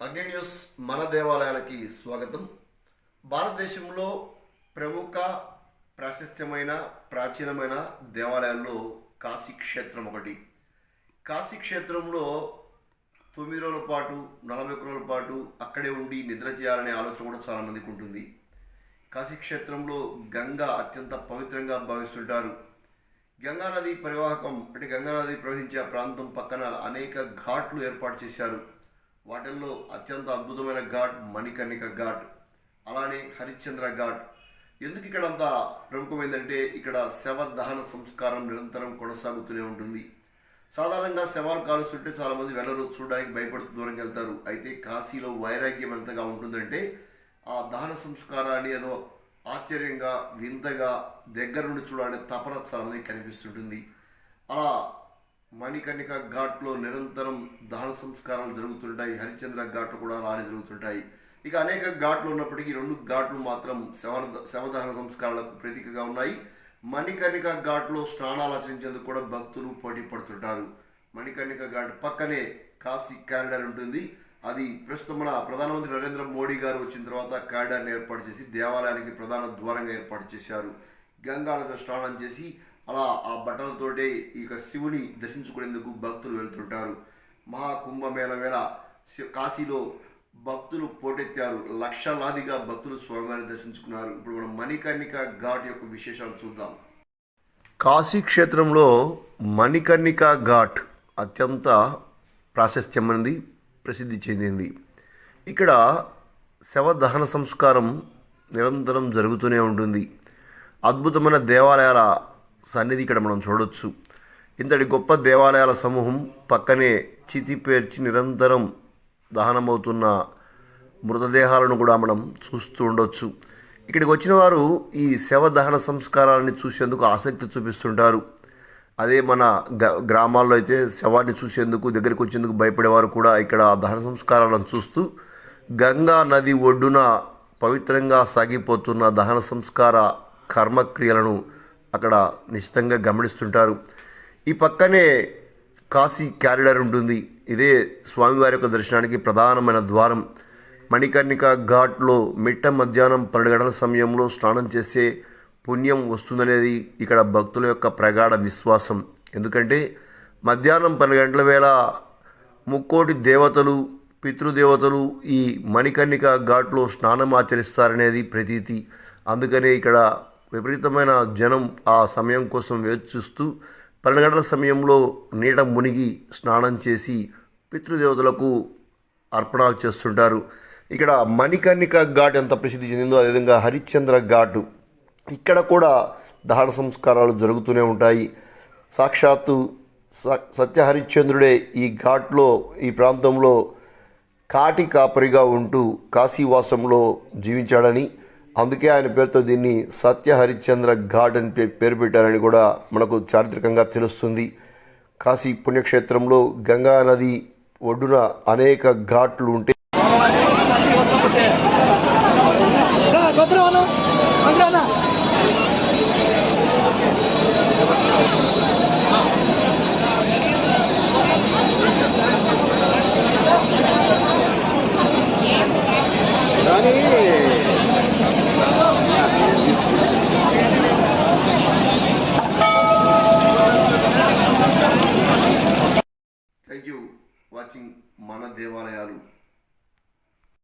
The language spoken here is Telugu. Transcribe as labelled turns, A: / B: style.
A: అగ్ని న్యూస్ మన దేవాలయాలకి స్వాగతం. భారతదేశంలో ప్రముఖ ప్రాశస్త్యమైన ప్రాచీనమైన దేవాలయాల్లో కాశీ క్షేత్రం ఒకటి. కాశీ క్షేత్రంలో తొమ్మిది రోజుల పాటు నలభై ఒక్క రోజుల పాటు అక్కడే ఉండి నిద్ర చేయాలనే ఆలోచన కూడా చాలా మందికి ఉంటుంది. కాశీ క్షేత్రంలో గంగా అత్యంత పవిత్రంగా భావిస్తుంటారు. గంగా నది పరివాహకం అంటే గంగా నది ప్రవహించే ప్రాంతం పక్కన అనేక ఘాట్లు ఏర్పాటు చేశారు. వాటిల్లో అత్యంత అద్భుతమైన ఘాట్ మణికర్ణిక ఘాట్ అలానే హరిశ్చంద్ర ఘాట్. ఎందుకు ఇక్కడ అంత ప్రముఖమైందంటే ఇక్కడ శవ దహన సంస్కారం నిరంతరం కొనసాగుతూనే ఉంటుంది. సాధారణంగా శవాలు కాలుస్తుంటే చాలామంది వెళ్ళరు చూడడానికి భయపడుతూ దూరంగా వెళ్తారు. అయితే కాశీలో వైరాగ్యం ఎంతగా ఉంటుందంటే ఆ దహన సంస్కారాన్ని ఏదో ఆశ్చర్యంగా వింతగా దగ్గర నుండి చూడాలనే తపన చాలామంది కనిపిస్తుంటుంది. అలా మణికర్ణిక ఘాట్లో నిరంతరం దహన సంస్కారాలు జరుగుతుంటాయి హరిశ్చంద్ర ఘాట్లు కూడా అలానే జరుగుతుంటాయి. ఇక అనేక ఘాట్లు ఉన్నప్పటికీ రెండు ఘాట్లు మాత్రం శవ శవదహన సంస్కారాలకు ప్రతీకగా ఉన్నాయి. మణికర్ణిక ఘాట్లో స్నానాలు ఆచరించేందుకు కూడా భక్తులు పోటీ పడుతుంటారు. మణికర్ణిక ఘాట్ పక్కనే కాశీ కారిడార్ ఉంటుంది. అది ప్రస్తుతం మన ప్రధానమంత్రి నరేంద్ర మోడీ గారు వచ్చిన తర్వాత కారిడార్ని ఏర్పాటు చేసి దేవాలయానికి ప్రధాన ద్వారంగా ఏర్పాటు చేశారు. గంగా స్నానం చేసి అలా ఆ బట్టలతోటే ఇక శివుని దర్శించుకునేందుకు భక్తులు వెళ్తుంటారు. మహాకుంభమేళ వేళ శి- కాశీలో భక్తులు పోటెత్తారు. లక్షలాదిగా భక్తులు స్వామివారిని దర్శించుకున్నారు. ఇప్పుడు మనం మణికర్ణిక ఘాట్ యొక్క విశేషాలు చూద్దాం. కాశీ క్షేత్రంలో మణికర్ణిక ఘాట్ అత్యంత ప్రాశస్త్యమైనది ప్రసిద్ధి చెందింది. ఇక్కడ శవ దహన సంస్కారం నిరంతరం జరుగుతూనే ఉంటుంది. అద్భుతమైన దేవాలయాల సన్నిధి ఇక్కడ మనం చూడొచ్చు. ఇంతటి గొప్ప దేవాలయాల సమూహం పక్కనే చితి పేర్చి నిరంతరం దహనమవుతున్న మృతదేహాలను కూడా మనం చూస్తూ ఉండొచ్చు. ఇక్కడికి వచ్చిన వారు ఈ శవ దహన సంస్కారాలని చూసేందుకు ఆసక్తి చూపిస్తుంటారు. అదే మన గ గ్రామాల్లో అయితే శవాన్ని చూసేందుకు దగ్గరికి వచ్చేందుకు భయపడేవారు కూడా ఇక్కడ దహన సంస్కారాలను చూస్తూ గంగా నది ఒడ్డున పవిత్రంగా సాగిపోతున్న దహన సంస్కార కర్మక్రియలను అక్కడ నిశ్చితంగా గమనిస్తుంటారు. ఈ పక్కనే కాశీ క్యారిడర్ ఉంటుంది. ఇదే స్వామివారి యొక్క దర్శనానికి ప్రధానమైన ద్వారం. మణికర్ణిక ఘాట్లో మిట్ట మధ్యాహ్నం పన్నెండు గంటల సమయంలో స్నానం చేస్తే పుణ్యం వస్తుందనేది ఇక్కడ భక్తుల యొక్క ప్రగాఢ విశ్వాసం. ఎందుకంటే మధ్యాహ్నం పన్నెండు గంటల వేళ ముక్కోటి దేవతలు పితృదేవతలు ఈ మణికర్ణిక ఘాట్లో స్నానం ఆచరిస్తారనేది ప్రతీతి. అందుకనే ఇక్కడ విపరీతమైన జనం ఆ సమయం కోసం వేచి చూస్తూ పన్నెండు గంటల సమయంలో నీట మునిగి స్నానం చేసి పితృదేవతలకు అర్పణాలు చేస్తుంటారు. ఇక్కడ మణికర్ణిక ఘాట్ ఎంత ప్రసిద్ధి చెందిందో అదేవిధంగా హరిశ్చంద్ర ఘాటు. ఇక్కడ కూడా దహన సంస్కారాలు జరుగుతూనే ఉంటాయి. సాక్షాత్తు స సత్యహరిశ్చంద్రుడే ఈ ఘాట్లో ఈ ప్రాంతంలో కాటి కాపరిగా ఉంటూ కాశీవాసంలో జీవించాడని అందుకే ఆయన పేరుతో దీన్ని సత్య హరిశ్చంద్ర ఘాట్ అని పే- పేరు పెట్టారని కూడా మనకు చారిత్రకంగా తెలుస్తుంది. కాశీ పుణ్యక్షేత్రంలో గంగా నది ఒడ్డున అనేక ఘాట్లు ఉంటే వాచింగ్ మన దేవాలయాలు.